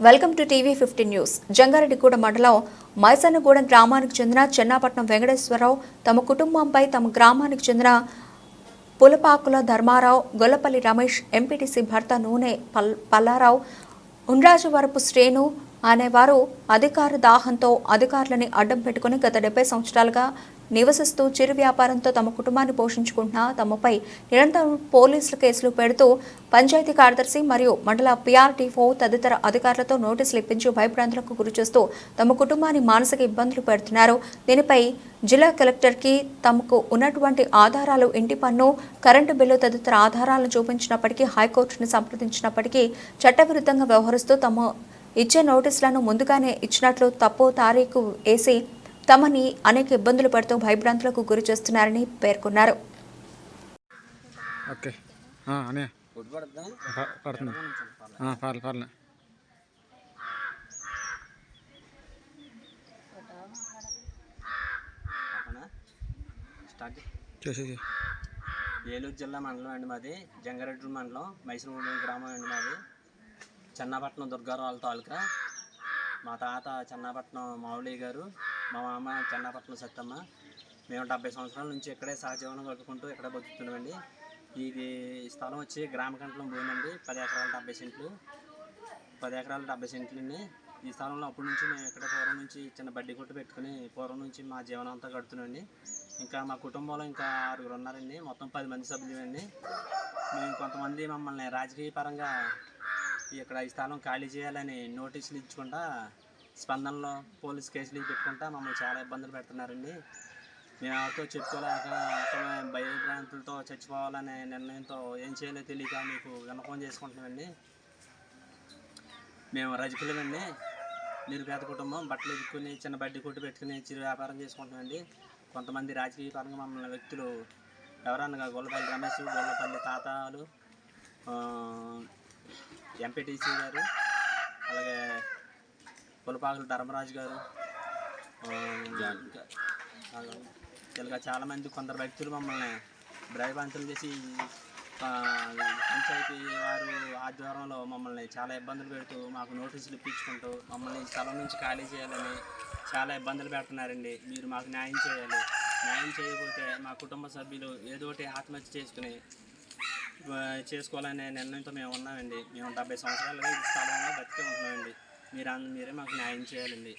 Welcome to TV fifteen news. Jangareddiguda మండలం మైసన్నగూడెం గ్రామానికి చెందిన చెన్నాపట్నం వెంకటేశ్వరరావు తమ కుటుంబంపై తమ గ్రామానికి చెందిన పులపాకుల ధర్మారావు గొల్లపల్లి రమేష్ ఎంపీటీసీ భర్త నూనె పల్ పల్లారావు ఉండ్రాజవరపు శ్రేణు అనేవారు అధికార దాహంతో అధికారులని అడ్డం పెట్టుకుని గత డెబ్బై సంవత్సరాలుగా నివసిస్తూ చిరు వ్యాపారంతో తమ కుటుంబాన్ని పోషించుకుంటున్న తమపై నిరంతరం పోలీసులు కేసులు పెడుతూ పంచాయతీ కార్యదర్శి మరియు మండల పీఆర్టీఓ తదితర అధికారులతో నోటీసులు ఇప్పించి భయభ్రాంతులకు గురిచేస్తూ తమ కుటుంబాన్ని మానసిక ఇబ్బందులు పెడుతున్నారు. దీనిపై జిల్లా కలెక్టర్కి తమకు ఉన్నటువంటి ఆధారాలు ఇంటి పన్ను కరెంటు బిల్లు తదితర ఆధారాలను చూపించినప్పటికీ హైకోర్టును సంప్రదించినప్పటికీ చట్టవిరుద్ధంగా వ్యవహరిస్తూ తమ ఇచ్చే నోటీసులను ముందుగానే ఇచ్చినట్లు తప్పు తారీఖు వేసి తమని అనేక ఇబ్బందులు పెడుతూ భయభ్రాంతులకు గురి చేస్తున్నారని పేర్కొన్నారు. ఓకే. చేసేసి ఏలూరు జిల్లా మండలం అండి మాది. జంగారెడ్డి మండలం. మైసూరు గ్రామం అండి మాది. చెన్నాపట్నం దుర్గారావు తాలూకా. మా తాత చెన్నాపట్నం మావులయ్య గారు. మా మామ చెన్నాపట్నం సత్తమ్మ. మేము డెబ్బై సంవత్సరాల నుంచి ఇక్కడే సహజీవనం కలుపుకుంటూ ఇక్కడే బతుకుతున్నామండి. ఇది స్థలం వచ్చి గ్రామకంటల భూమి అండి పది ఎకరాలు డెబ్బై సెంట్లు. పది ఎకరాలు డెబ్బై సెంట్లండి. ఈ స్థలంలో అప్పటి నుంచి మేము ఇక్కడ పూర్వం నుంచి చిన్న బడ్డీ కొట్టు పెట్టుకుని పూర్వం నుంచి మా జీవనం అంతా గడుతున్నామండి ఇంకా మా కుటుంబంలో ఇంకా ఆరుగురు ఉన్నారండి. మొత్తం పది మంది సభ్యులండి మేము కొంతమంది మమ్మల్ని రాజకీయ పరంగా ఇక్కడ ఈ స్థలం ఖాళీ చేయాలని నోటీసులు ఇచ్చకుండా స్పందనలో పోలీస్ కేసులు పెట్టుకుంటా మమ్మల్ని చాలా ఇబ్బందులు పెడుతున్నారండి. మేము ఎవరితో చెప్పుకోలేక అతను భయభ్రాంతులతో చచ్చిపోవాలనే నిర్ణయంతో ఏం చేయాలో తెలియక మీకు విన్నపం చేసుకుంటున్నామండి. మేము రజకులమండి. నిరుపేద కుటుంబం బట్టలు ఎదుర్కొని చిన్న బడ్డీ కొట్టు పెట్టుకుని చిరు వ్యాపారం చేసుకుంటున్నామండి. కొంతమంది రాజకీయ పరంగా మమ్మల్ని వ్యక్తులు ఎవరన్నా గొల్లపల్లి రమేష్ గొల్లపల్లి తాతాలు ఎంపీటీసీ గారు అలాగే పులపాకుల ధర్మరాజు గారు ఇలాగా చాలామంది కొందరు వ్యక్తులు మమ్మల్ని భయభ్రాంతులు చేసి పంచాయతీ వారు ఆధ్వర్యంలో మమ్మల్ని చాలా ఇబ్బందులు పెడుతూ మాకు నోటీసులు ఇప్పించుకుంటూ మమ్మల్ని స్థలం నుంచి ఖాళీ చేయాలని చాలా ఇబ్బందులు పెడుతున్నారండి. మీరు మాకు న్యాయం చేయాలి. న్యాయం చేయకపోతే మా కుటుంబ సభ్యులు ఏదో ఒకటి ఆత్మహత్య చేసుకుని చేసుకోవాలనే నిర్ణయంతో మేము ఉన్నామండి. మేము డెబ్బై సంవత్సరాలుగా ఈ స్థలంలో బతికే మీరు అన్- మీరే మాకు న్యాయం చేయాలండి.